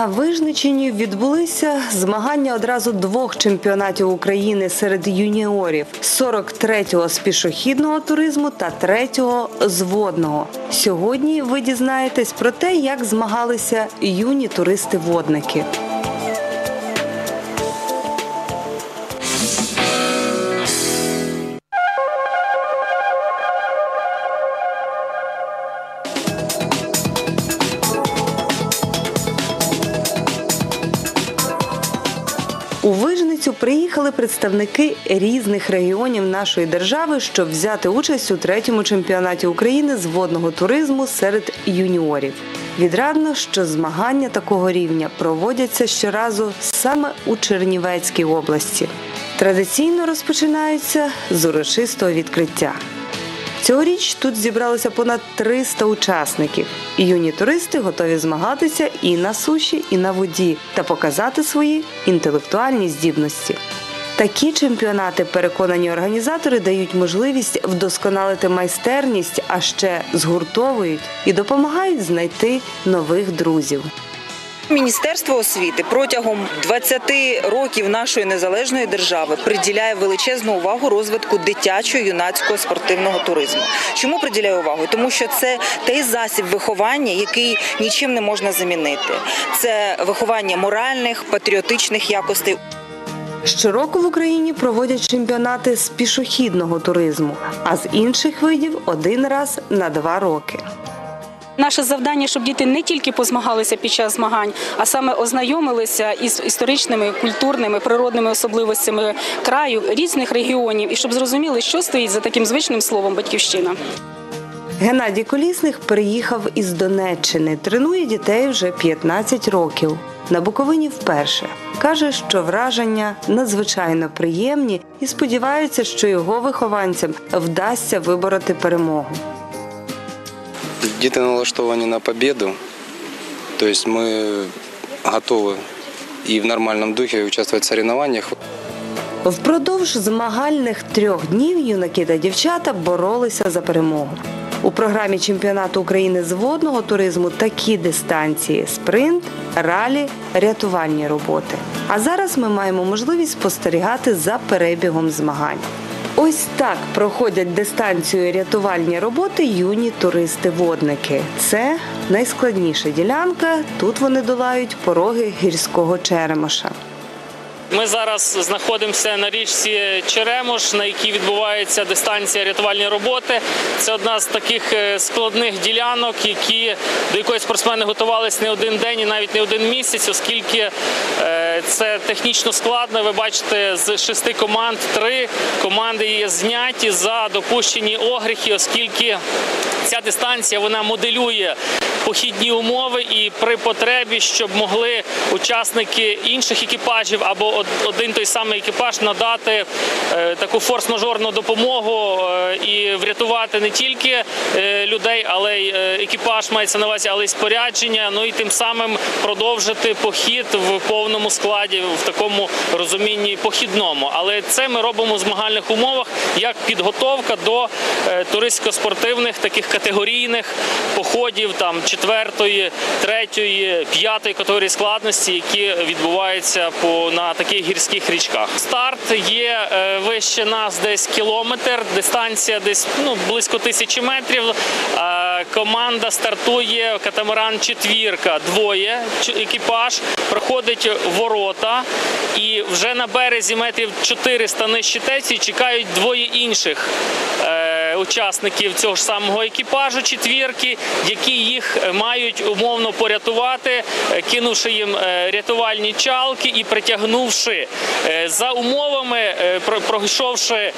На Вижничині відбулися змагання одразу двох чемпіонатів України серед юніорів: 43-го з пішохідного туризму та 3-го з водного. Сьогодні ви дізнаєтесь про те, як змагалися юні туристи-водники. Приїхали представники різних регіонів нашої держави, щоб взяти участь у третьому чемпіонаті України з водного туризму серед юніорів. Відрадно, що змагання такого рівня проводяться щоразу саме у Чернівецькій області. Традиційно розпочинаються з урочистого відкриття. Цьогоріч тут зібралося понад 300 учасників. Юні туристи готові змагатися і на суші, і на воді та показати свої інтелектуальні здібності. Такі чемпіонати, переконані організатори, дають можливість вдосконалити майстерність, а ще згуртовують і допомагають знайти нових друзів. Міністерство освіти протягом 20 років нашої незалежної держави приділяє величезну увагу розвитку дитячого юнацького спортивного туризму. Чому приділяє увагу? Тому що це той засіб виховання, який нічим не можна замінити. Це виховання моральних, патріотичних якостей. Щороку в Україні проводять чемпіонати з пішохідного туризму, а з інших видів один раз на два роки. Наше завдання, щоб діти не тільки позмагалися під час змагань, а саме ознайомилися із історичними, культурними, природними особливостями краю різних регіонів, і щоб зрозуміли, що стоїть за таким звичним словом батьківщина. Геннадій Колісник приїхав із Донеччини, тренує дітей вже 15 років. На Буковині вперше каже, що враження надзвичайно приємні і сподівається, що його вихованцям вдасться вибороти перемогу. Діти налаштовані на победу, тобто ми готові і в нормальному духі участвувати в соревнованиях. Впродовж змагальних трьох днів юнаки та дівчата боролися за перемогу. У програмі чемпіонату України з водного туризму такі дистанції: спринт, ралі, рятувальні роботи. А зараз ми маємо можливість спостерігати за перебігом змагань. Ось так проходять дистанцію рятувальні роботи юні туристи-водники. Це найскладніша ділянка. Тут вони долають пороги гірського черемоша. Ми зараз знаходимося на річці Черемош, на якій відбувається дистанція рятувальні роботи. Це одна з таких е, складних ділянок, які до якої спортсмени готувалися не один день і навіть не один місяць, оскільки е, це технічно складно. Ви бачите, з шести команд три команди є зняті за допущені огріхи, оскільки ця дистанція вона моделює похідні умови і при потребі, щоб могли учасники інших екіпажів або один той самий екіпаж надати е, таку форс-мажорну допомогу е, і врятувати не тільки е, людей, але й екіпаж мається на увазі, але й спорядження. Ну і тим самим продовжити похід в повному складі, в такому розумінні похідному. Але це ми робимо в змагальних умовах як підготовка до е, туристсько-спортивних таких категорійних походів там четвертої, третьої, п'ятої категорії складності, які відбуваються по на таких гірських річках. Старт є е, вище нас десь кілометр, дистанція десь ну близько тисячі метрів. Е, команда стартує катамаран четвірка, двоє екіпаж проходить ворота, і вже на березі метрів 400 нижче теції чекають двоє інших. Учасників цього ж самого екіпажу четвірки, які їх е, мають умовно порятувати, е, кинувши їм е, рятувальні чалки і притягнувши за умовами, пройшовши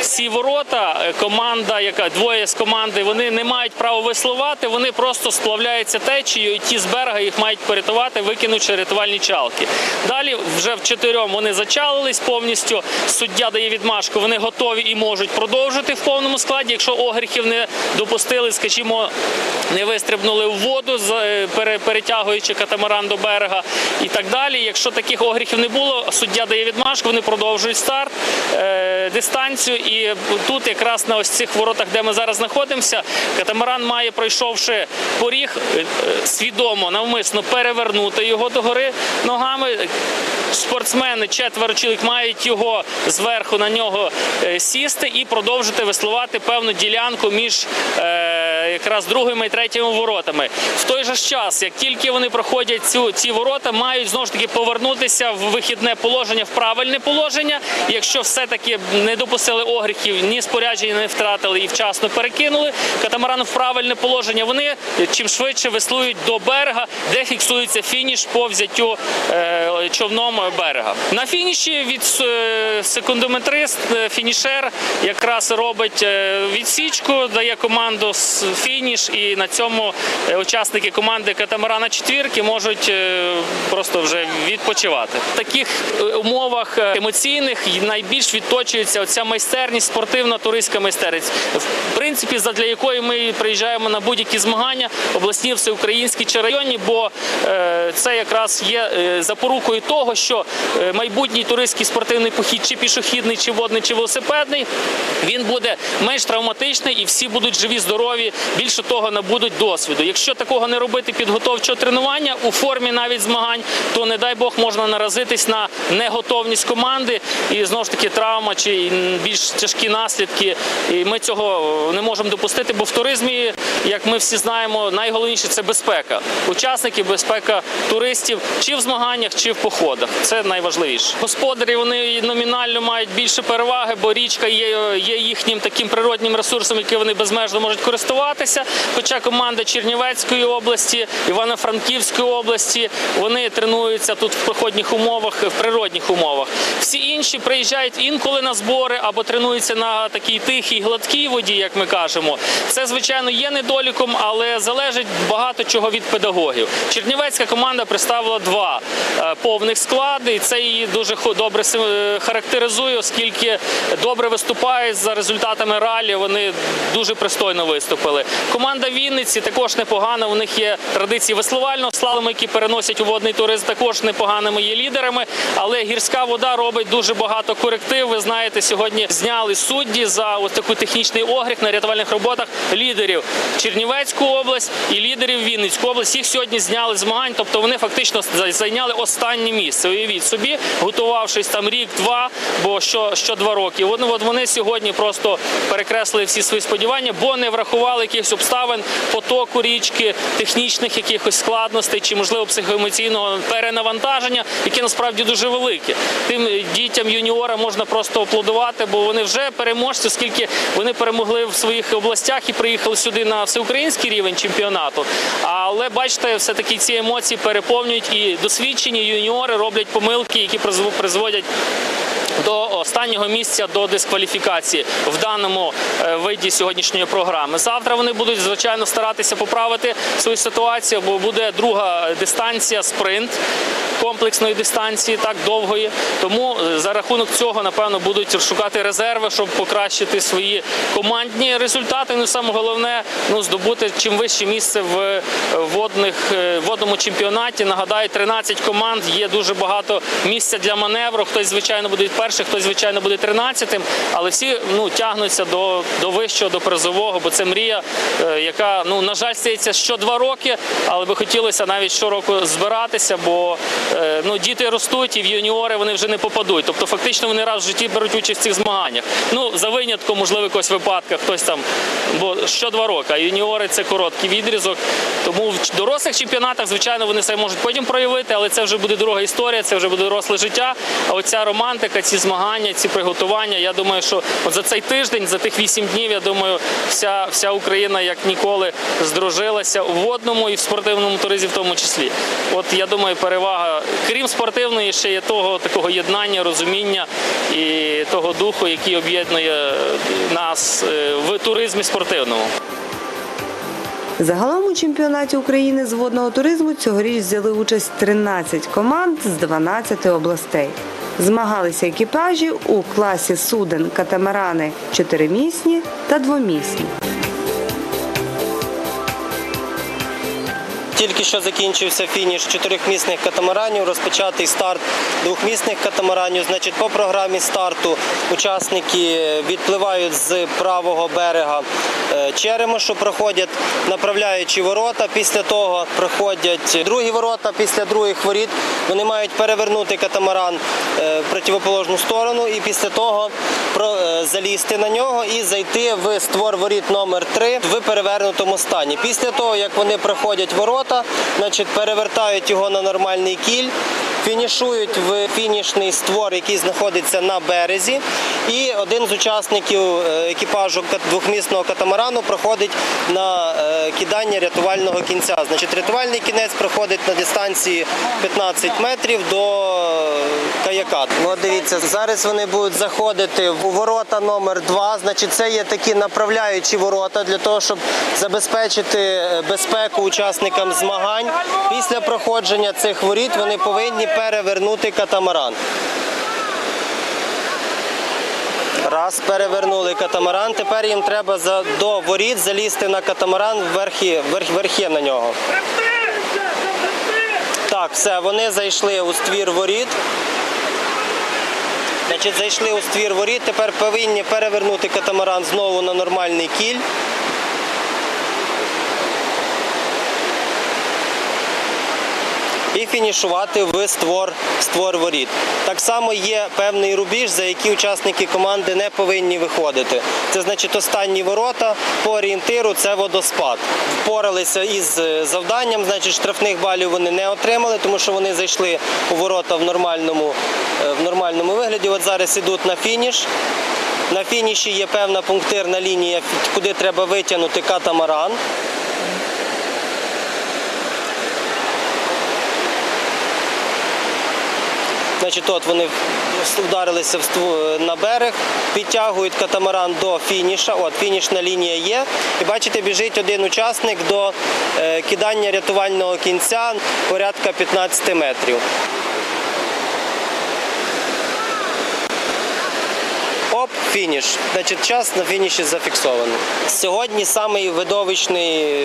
ці ворота, команда, яка двоє з команди, вони не мають права веслувати, вони просто сплавляються течією, і ті з берега їх мають порятувати, викинувши рятувальні чалки. Далі вже в чотирьом вони зачалились повністю. Суддя дає відмашку, вони готові і можуть продовжити в повному повному складі. Якщо огріхів не допустили, скажімо, не вистрибнули в воду, е, пере- перетягуючи катамаран до берега і так далі. Якщо таких огріхів не було, суддя дає відмашку, вони продовжують старт, е, дистанцію. І тут, якраз на ось цих воротах, де ми зараз знаходимося, катамаран має, пройшовши поріг, е, свідомо, навмисно перевернути його догори ногами. Спортсмени, четверо чоловік мають його зверху на нього е, сісти і продовжити веслувати певну ділянку між е, якраз другими і третіми воротами. В той же час, як тільки вони проходять цю ці ворота, мають знову ж таки повернутися в вихідне положення, в правильне положення. Якщо все-таки не допустили огріхів, ні спорядження не втратили і вчасно перекинули катамаран в правильне положення. Вони чим швидше веслують до берега, де фіксується фініш по взяттю е, човном берега. На фініші від е, секундометрист, е, фінішер якраз робить е, відсічку, дає команду фініш, і на цьому е, учасники команди катамарана четвірки можуть е, просто вже відпочивати. В таких е, умовах емоційних найбільш відточується оця майстерність, спортивна туристська майстерність. В принципі, задля якої ми приїжджаємо на будь-які змагання, обласні, всеукраїнські чи районні, бо це якраз є запорукою того, що майбутній туристський спортивний похід, чи пішохідний, чи водний, чи велосипедний, він буде менш травматичний і всі будуть живі, здорові. Більше того, набудуть досвіду. Якщо такого не робити підготовчого тренування у формі навіть змагань, то не дай Бог можна наразитись на неготовність команди і знову ж таки травма чи більш тяжкі наслідки. І ми цього не можемо допустити, бо в туризмі, як ми всі знаємо, найголовніше це безпека учасників, безпека туристів, чи в змаганнях, чи в походах. Це найважливіше. Господарі вони номінально мають більше переваги, бо річка є, є їхнім таким природнім ресурсом, яким вони безмежно можуть користуватися. Хоча команда Чернівецької області, Івано-Франківської області вони тренуються тут в проходних умовах, в природних умовах. Всі інші приїжджають інколи на збори або тренуються на такій тихій, гладкій воді, як ми кажемо. Це звичайно є недоліком, але залежить багато чого від педагогів. Чернівецька команда представила два е, повних склади, і це її дуже добре е, характеризує, оскільки добре виступають за результатами ралі. Вони дуже пристойно виступили. Команда Вінниці також непогана. У них є традиції веслувального слалому, які переносять у водний туризм. Також непоганими є лідерами. Але гірська вода робить дуже багато коректив. Ви знаєте, сьогодні зняли судді за ось такий технічний огріх на рятувальних роботах лідерів Чернівецьку область і лідерів Вінницьку область. Їх сьогодні зняли змагань, тобто вони фактично за- зайняли останнє місце. Уявіть собі, готувавшись там рік-два, бо що, що два роки. От, от вони сьогодні просто перекреслили всі свої сподівання, бо не врахували якихось обставин потоку річки, технічних якихось складностей чи можливо психоемоційного перенавантаження, яке насправді дуже велике. Тим дітям юніора можна просто аплодувати, бо вони вже переможці, оскільки вони перемогли в своїх областях і приїхали сюди на всеукраїнський рівень чемпіонату. Але бачите, все таки ці емоції переповнюють і досвідчені юніори роблять помилки, які призводять до останнього місця до дискваліфікації в даному е, виді сьогоднішньої програми. Завтра вони будуть звичайно старатися поправити свою ситуацію, бо буде друга дистанція спринт комплексної дистанції, так довгої. Тому е, за рахунок цього, напевно, будуть шукати резерви, щоб покращити свої командні результати. Ну саме головне ну здобути чим вище місце в е, водних е, водному чемпіонаті. Нагадаю, 13 команд є дуже багато місця для маневру. Хтось звичайно буде перший, хтось звичайно буде 13-тим, але всі ну тягнуться до, до вищого, до призового, бо це мрія, яка ну на жаль стається що два роки, але би хотілося навіть щороку збиратися, бо е, ну діти ростуть і в юніори вони вже не попадуть. Тобто, фактично вони раз в житті беруть участь в цих змаганнях. Ну за винятком, можливо, якогось випадка, хтось там, бо що два роки, а юніори це короткий відрізок. Тому в дорослих чемпіонатах, звичайно, вони себе можуть потім проявити, але це вже буде друга історія, це вже буде доросле життя. А оця романтика, ці змагання, ці приготування. Я думаю, що от за цей тиждень, за тих вісім днів, я думаю, вся, вся Україна як ніколи здружилася у водному і в спортивному туризмі, в тому числі. От я думаю, перевага, крім спортивної, ще є того такого єднання, розуміння і того духу, який об'єднує нас е, в туризмі спортивному. Загалом у чемпіонаті України з водного туризму цьогоріч взяли участь 13 команд з 12 областей. Змагалися екіпажі у класі суден катамарани чотиримісні та двомісні. Тільки що закінчився фініш чотирьохмісних катамаранів, розпочатий старт двохмісних катамаранів. Значить, по програмі старту учасники відпливають з правого берега е, Черемошу, проходять направляючі ворота. Після того проходять другі ворота. Після других воріт вони мають перевернути катамаран е, в противоположну сторону і після того залізти на нього і зайти в створ воріт номер 3 в перевернутому стані. Після того, як вони проходять ворота, значить перевертають його на нормальний кіль. Фінішують в фінішний створ, який знаходиться на березі, і один з учасників е, екіпажу двохмісного катамарану проходить на е, кидання рятувального кінця. Значить, рятувальний кінець проходить на дистанції 15 метрів до е, каяка. Ну, от дивіться, зараз вони будуть заходити в ворота номер 2 Значить, це є такі направляючі ворота для того, щоб забезпечити безпеку учасникам змагань. Після проходження цих воріт вони повинні перевернути катамаран. Раз перевернули катамаран, тепер їм треба до воріт залізти на катамаран верхи, верх, верхи на нього. Так, все, вони зайшли у ствір воріт. Значить, зайшли у ствір воріт, тепер повинні перевернути катамаран знову на нормальний кіль. І фінішувати в створ, створ воріт. Так само є певний рубіж, за який учасники команди не повинні виходити. Це значить останні ворота по орієнтиру це водоспад. Впоралися із е, завданням, значить штрафних балів вони не отримали, тому що вони зайшли у ворота в нормальному, е, в нормальному вигляді. От зараз ідуть на фініш. На фініші є певна пунктирна лінія, куди треба витягнути катамаран. Значить, от вони вдарилися на берег, підтягують катамаран до фініша. От фінішна лінія є. І бачите, біжить один учасник до е, кидання рятувального кінця порядка 15 метрів. Фініш. Значить, час на фініші зафіксований. Сьогодні самий видовищний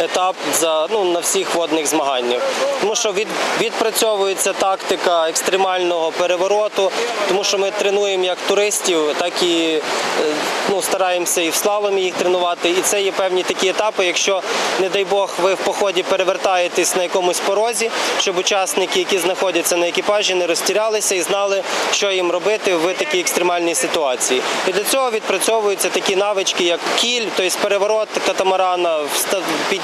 етап за, ну, на всіх водних змаганнях. Тому що від, відпрацьовується тактика екстремального перевороту, тому що ми тренуємо як туристів, так і е, ну, стараємося і в слаломі їх тренувати. І це є певні такі етапи. Якщо, не дай Бог, ви в поході перевертаєтесь на якомусь порозі, щоб учасники, які знаходяться на екіпажі, не розтірялися і знали, що їм робити в такій екстремальній ситуації. І для цього відпрацьовуються такі навички, як кіль, тобто переворот катамарана,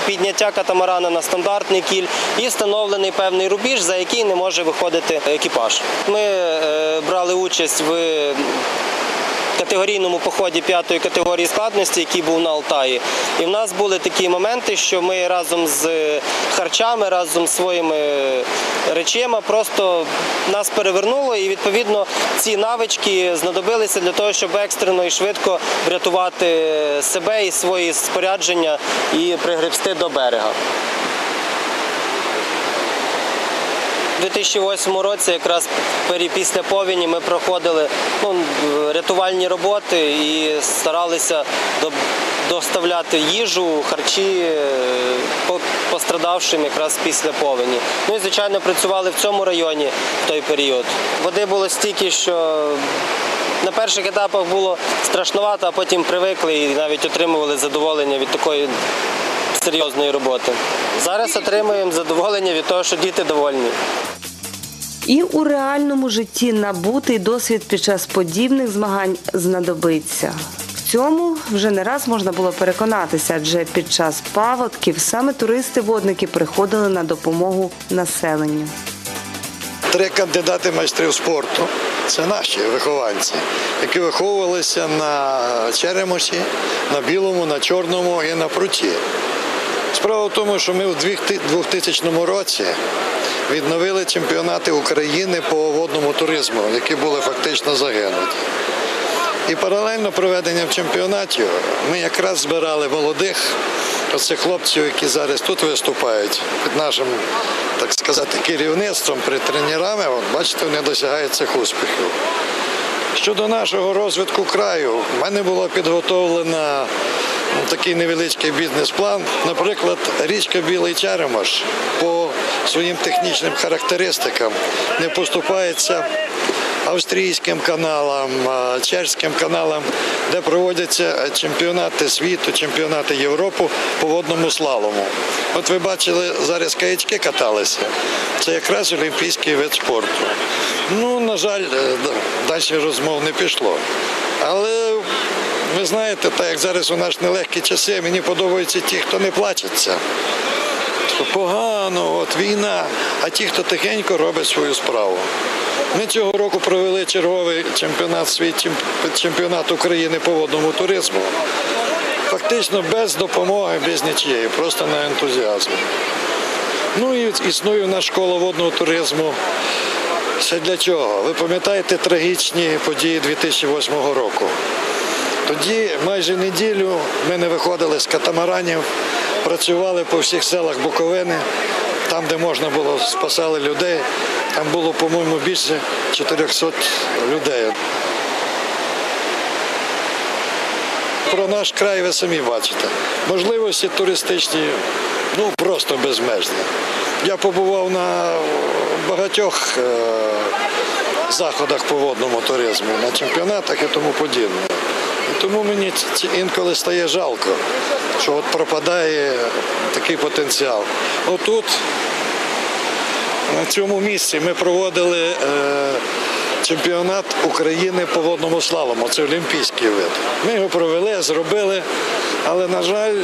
підняття катамарана на стандартний кіль і встановлений певний рубіж, за який не може виходити екіпаж. Ми е, брали участь в категорійному поході п'ятої категорії складності, який був на Алтаї. І в нас були такі моменти, що ми разом з харчами, разом з своїми речима просто нас перевернуло, і відповідно ці навички знадобилися для того, щоб екстрено і швидко врятувати себе і свої спорядження і пригребсти до берега. У 2008 році, якраз після повені, ми проходили ну, рятувальні роботи і старалися доставляти їжу, харчі е, пострадавшим якраз після повені. Ну і звичайно працювали в цьому районі в той період. Води було стільки, що на перших етапах було страшнувато, а потім привикли і навіть отримували задоволення від такої серйозної роботи. Зараз отримуємо задоволення від того, що діти довольні. І у реальному житті набутий досвід під час подібних змагань знадобиться. В цьому вже не раз можна було переконатися, адже під час паводків саме туристи-водники приходили на допомогу населенню. Три кандидати майстрів спорту це наші вихованці, які виховувалися на Черемоші, на білому, на чорному і на пруті. Справа в тому, що ми в 2000 році відновили чемпіонати України по водному туризму, які були фактично загинуті. І паралельно проведенням чемпіонатів ми якраз збирали молодих оцих хлопців, які зараз тут виступають, під нашим, так сказати, керівництвом, при тренерами, бачите, вони досягають цих успіхів. Щодо нашого розвитку краю, в мене було підготовлено ну, такий невеличкий бізнес-план. Наприклад, річка Білий Черемош по своїм технічним характеристикам не поступається австрійським каналам, чеським каналам, де проводяться чемпіонати світу, чемпіонати Європи по водному слалому. От ви бачили, зараз каячки каталися. Це якраз олімпійський вид спорту. Ну, на жаль, е, далі розмов не пішло. Але ви знаєте, так як зараз у нас нелегкі часи, мені подобаються ті, хто не плачеться. Погано, от війна, а ті, хто тихенько робить свою справу. Ми цього року провели черговий чемпіонат світ, чемпіонат України по водному туризму. Фактично без допомоги, без нічієї, просто на ентузіазмі. Ну і існує у нас школа водного туризму. Це для чого? Ви пам'ятаєте трагічні події 2008 року? Тоді майже неділю ми не виходили з катамаранів, працювали по всіх селах Буковини, там, де можна було, спасали людей. Там було, по-моєму, більше 400 людей. Про наш край ви самі бачите. Можливості туристичні ну просто безмежні. Я побував на багатьох е, заходах по водному туризму, на чемпіонатах і тому подібне. І тому мені інколи стає жалко, що от пропадає такий потенціал. Отут, на цьому місці, ми проводили е, чемпіонат України по водному слалому. Це олімпійський вид. Ми його провели, зробили, але, на жаль,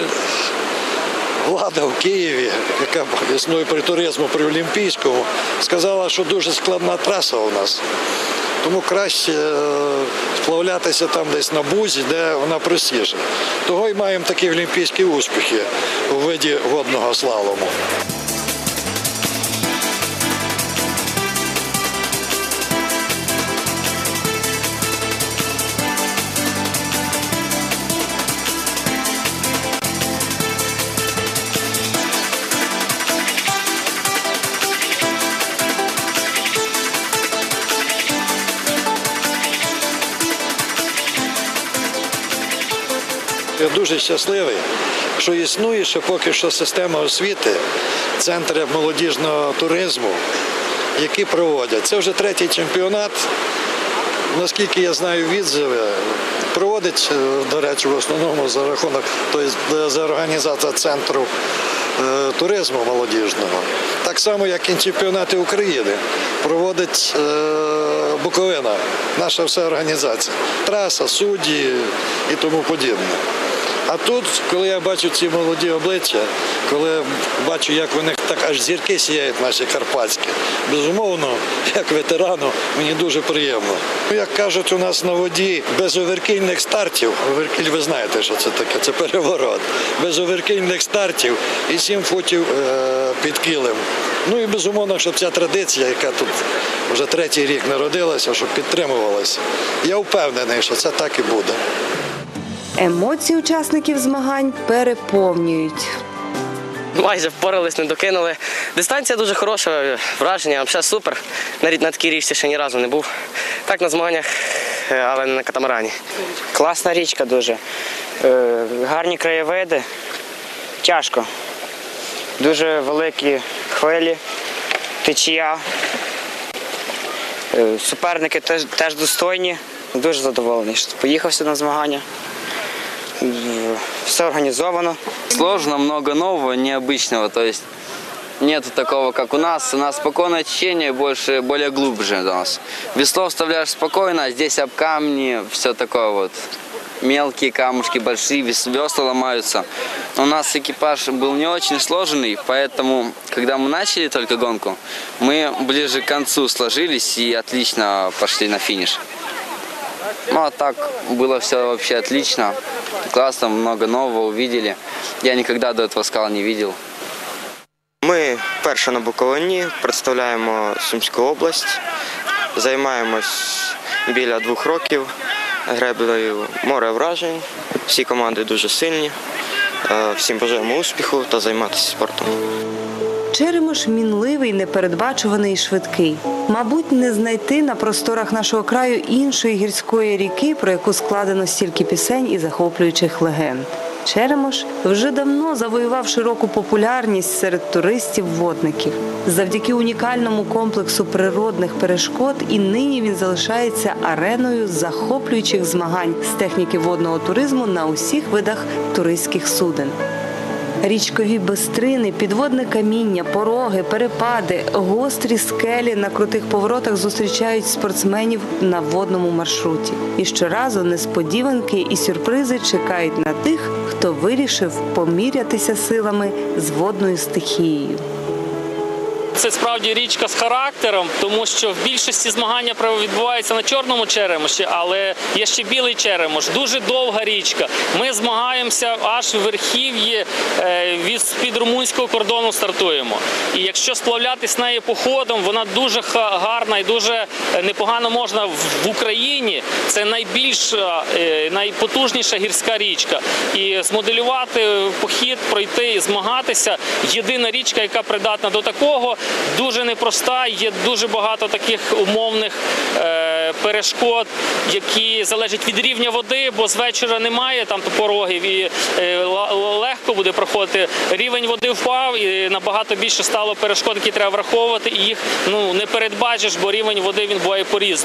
влада в Києві, яка існує при туризму, при Олімпійському, сказала, що дуже складна траса у нас. Тому краще е, сплавлятися там десь на бузі, де вона простіша. Того й маємо такі олімпійські успіхи у виді водного слалому. Я дуже щасливий, що існує ще поки що система освіти, центри молодіжного туризму, які проводять. Це вже третій чемпіонат. Наскільки я знаю відзиви, проводить, е, до речі, в основному за рахунок, тобто за організація центру е, туризму молодіжного. Так само, як і чемпіонати України, проводить Буковина, наша вся організація. Траса, судді і тому подібне. А тут, коли я бачу ці молоді обличчя, коли бачу, як вони так аж зірки сіяють наші карпатські, безумовно, як ветерану, мені дуже приємно. Ну, Як кажуть, у нас на воді без оверкільних стартів, оверкіль ви знаєте, що це таке, це переворот, без оверкільних стартів і 7 футів е, під килим. Ну і безумовно, щоб ця традиція, яка тут вже третій рік народилася, щоб підтримувалася. Я впевнений, що це так і буде. Емоції учасників змагань переповнюють. Майже впорались, не докинули. Дистанція дуже хороша, враження, взагалі супер. На, рі- на такій річці ще ні разу не був. Так на змаганнях, е, але не на катамарані. Класна річка дуже. Е, гарні краєвиди. Тяжко. Дуже великі хвилі, течія. Е, суперники теж, теж достойні. Дуже задоволений, що поїхався на змагання. Все організовано. Сложно, много нового, необычного. То есть нет такого, как у нас. У нас спокойное течение, больше, более глубже у нас. Весло вставляешь спокойно, а здесь об камни, все такое вот. Мелкие камушки, большие, вес- весла ломаются. У нас экипаж был не очень сложенный, поэтому, когда мы начали только гонку, мы ближе к концу сложились и отлично пошли на финиш. Ну а так было все вообще отлично. Классно, много нового увидели. Я никогда до этого скал не видел. Ми перше на Буковині представляємо Сумську область. Займаємось біля двох років греблею море вражень. Всі команди дуже сильні. Е, Всім бажаємо успіху та займатися спортом. Черемош мінливий, непередбачуваний і швидкий. Мабуть, не знайти на просторах нашого краю іншої гірської ріки, про яку складено стільки пісень і захоплюючих легенд. Черемош вже давно завоював широку популярність серед туристів-водників. Завдяки унікальному комплексу природних перешкод і нині він залишається ареною захоплюючих змагань з техніки водного туризму на усіх видах туристських суден. Річкові бистрини, підводне каміння, пороги, перепади, гострі скелі на крутих поворотах зустрічають спортсменів на водному маршруті. І щоразу несподіванки і сюрпризи чекають на тих, хто вирішив помірятися силами з водною стихією. Це справді річка з характером, тому що в більшості змагання відбуваються на чорному черемоші, але є ще білий черемош. Дуже довга річка. Ми змагаємося аж в верхів'ї е, від румунського кордону стартуємо. І якщо сплавлятись нею походом, вона дуже гарна і дуже е, непогано можна в в Україні. Це найбільша, е, найпотужніша гірська річка. І змоделювати похід, пройти і змагатися. Єдина річка, яка придатна до такого, дуже непроста. Є дуже багато таких умовних е, перешкод, які залежать від рівня води, бо з вечора немає там порогів і е, легко буде проходити. Рівень води впав і набагато більше стало перешкод, які треба враховувати, і їх ну не передбачиш, бо рівень води він буває по-різному.